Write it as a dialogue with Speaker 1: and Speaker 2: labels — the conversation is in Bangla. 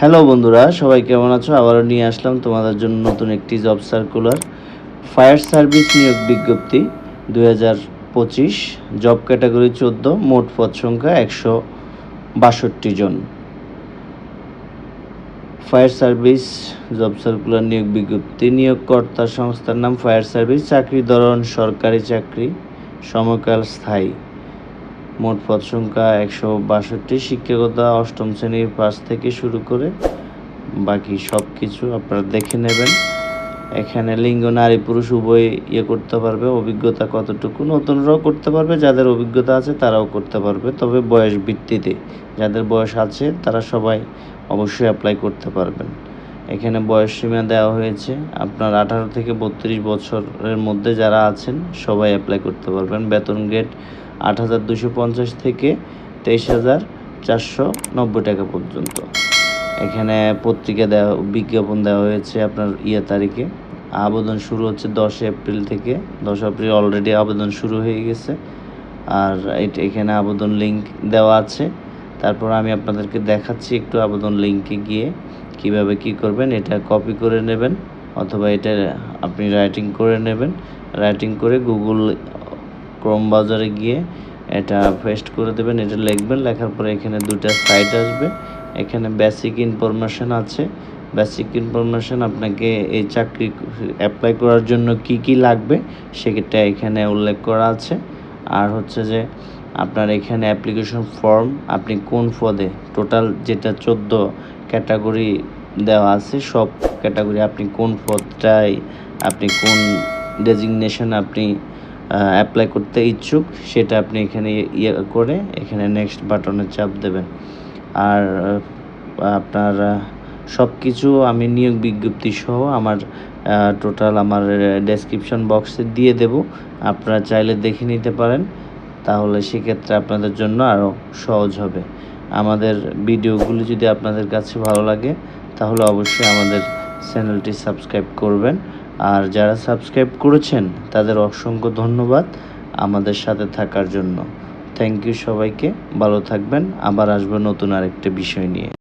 Speaker 1: হ্যালো বন্ধুরা, সবাই কেমন আছো? আবারও নিয়ে আসলাম তোমাদের জন্য নতুন একটি জব সার্কুলার ফায়ার সার্ভিস নিয়োগ বিজ্ঞপ্তি হাজার পঁচিশ জব ক্যাটাগরি চোদ্দ, মোট পদ সংখ্যা একশো বাষট্টি জন। ফায়ার সার্ভিস জব সার্কুলার নিয়োগ বিজ্ঞপ্তি, নিয়োগকর্তা সংস্থার নাম ফায়ার সার্ভিস চাকরি ধরন, সরকারি চাকরি সময়কাল স্থায়ী। মোট পদ সংখ্যা একশো বাষট্টি, শিক্ষকতা অষ্টম শ্রেণির পাস থেকে শুরু করে বাকি সব কিছু আপনারা দেখে নেবেন। এখানে লিঙ্গ, নারী, পুরুষ, উভয় ইয়ে করতে পারবে, অভিজ্ঞতা কতটুকু নতুনরাও করতে পারবে, যাদের অভিজ্ঞতা আছে তারাও করতে পারবে, তবে বয়স ভিত্তিতে। যাদের বয়স আছে তারা সবাই অবশ্যই অ্যাপ্লাই করতে পারবেন। এখানে বয়স সীমা দেওয়া হয়েছে, আপনার আঠারো থেকে বত্রিশ বছরের মধ্যে যারা আছেন সবাই অ্যাপ্লাই করতে পারবেন। বেতন গ্রেড আট হাজার দুশো পঞ্চাশ থেকে তেইশ হাজার চারশো নব্বই টাকা পর্যন্ত। এখানে পত্রিকা দেওয়া, বিজ্ঞাপন দেওয়া হয়েছে আপনার ইয়ে তারিখে। আবেদন শুরু হচ্ছে দশ এপ্রিল থেকে। দশ এপ্রিল অলরেডি আবেদন শুরু হয়ে গেছে। আর এখানে আবেদন লিংক দেওয়া আছে। তারপর আমি আপনাদেরকে দেখাচ্ছি একটু আবেদন লিংকে গিয়ে কীভাবে কি করবেন। এটা কপি করে নেবেন অথবা এটা আপনি রাইটিং করে নেবেন। রাইটিং করে গুগল ক্রোম বাজারে গিয়ে এটা পেস্ট করে দেবেন, এটা লিখবেন, লেখার পরে এখানে দুটা সাইট আসবে। এখানে বেসিক ইনফরমেশন আছে। বেসিক ইনফরমেশন আপনাকে এই চাকরি অ্যাপ্লাই করার জন্য কি কি লাগবে সেটা এখানে উল্লেখ করা আছে। আর হচ্ছে যে আপনার এখানে অ্যাপ্লিকেশন ফর্ম আপনি কোন পদে টোটাল যেটা চোদ্দ ক্যাটাগরি দেওয়া আছে, সব ক্যাটাগরি আপনি কোন পদটায়, আপনি কোন ডেজিগনেশন আপনি অ্যাপ্লাই করতে ইচ্ছুক, সেটা আপনি এখানে ইয়ে করে এখানে নেক্সট বাটনে চাপ দেবেন। আর আপনার সব কিছু আমি নিয়োগ বিজ্ঞপ্তি সহ আমার টোটাল আমার ডেসক্রিপশন বক্সে দিয়ে দেব। আপনারা চাইলে দেখে নিতে পারেন, তাহলে সেক্ষেত্রে আপনাদের জন্য আরও সহজ হবে। আমাদের ভিডিওগুলি যদি আপনাদের কাছে ভালো লাগে, তাহলে অবশ্যই আমাদের চ্যানেলটি সাবস্ক্রাইব করবেন। আর যারা সাবস্ক্রাইব করেছেন, তাদের অসংখ্য ধন্যবাদ আমাদের সাথে থাকার জন্য। থ্যাংক ইউ সবাইকে, ভালো থাকবেন, আবার আসব নতুন আরেকটা বিষয় নিয়ে।